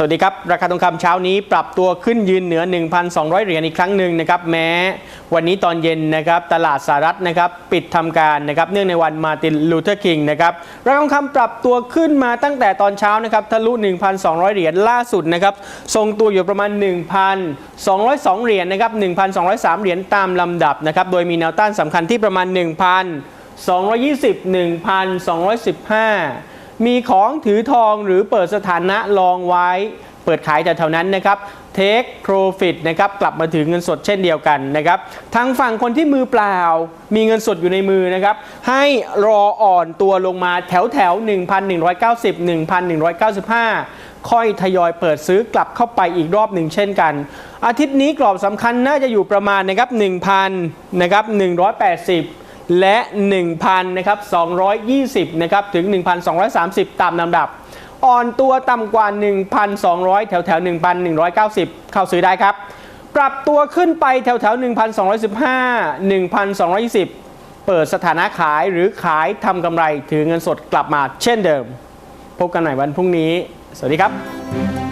สวัสดีครับ ราคาทองคำเช้านี้ปรับตัวขึ้นยืนเหนือ 1,200 เหรียญอีกครั้งหนึ่งนะครับแม้วันนี้ตอนเย็นนะครับตลาดสหรัฐนะครับปิดทำการนะครับเนื่องในวันมาตินลูเทอร์คิงนะครับราคาทองคำปรับตัวขึ้นมาตั้งแต่ตอนเช้านะครับทะลุ 1,200 เหรียญล่าสุดนะครับทรงตัวอยู่ประมาณ 1,202 เหรียญนะครับ1,203 เหรียญตามลำดับนะครับโดยมีแนวต้านสำคัญที่ประมาณ 1,220 1,215 มีของถือทองหรือเปิดสถานะลองไว้ เปิดขายแต่แถวนั้นนะครับ Take Profit นะครับกลับมาถือเงินสดเช่นเดียวกันนะครับทางฝั่งคนที่มือเปล่า มีเงินสดอยู่ในมือนะครับให้รออ่อนตัวลงมาแถวแถว1,190 1,195 ค่อยทยอยเปิดซื้อกลับเข้าไปอีกรอบหนึ่งเช่นกัน อาทิตย์นี้กรอบสำคัญน่าจะอยู่ประมาณนะครับ1,000นะครับ180 และ 1,000นะครับ220นะครับถึง 1,230 ตามลำดับ อ่อนตัวต่ำกว่า 1,200 แถวแถว1,190 เข้าซื้อได้ครับ ปรับตัวขึ้นไปแถวแถว1,215 1,220 เปิดสถานะขายหรือขายทำกำไรถือเงินสดกลับมาเช่นเดิม พบกันใหม่วันพรุ่งนี้ สวัสดีครับ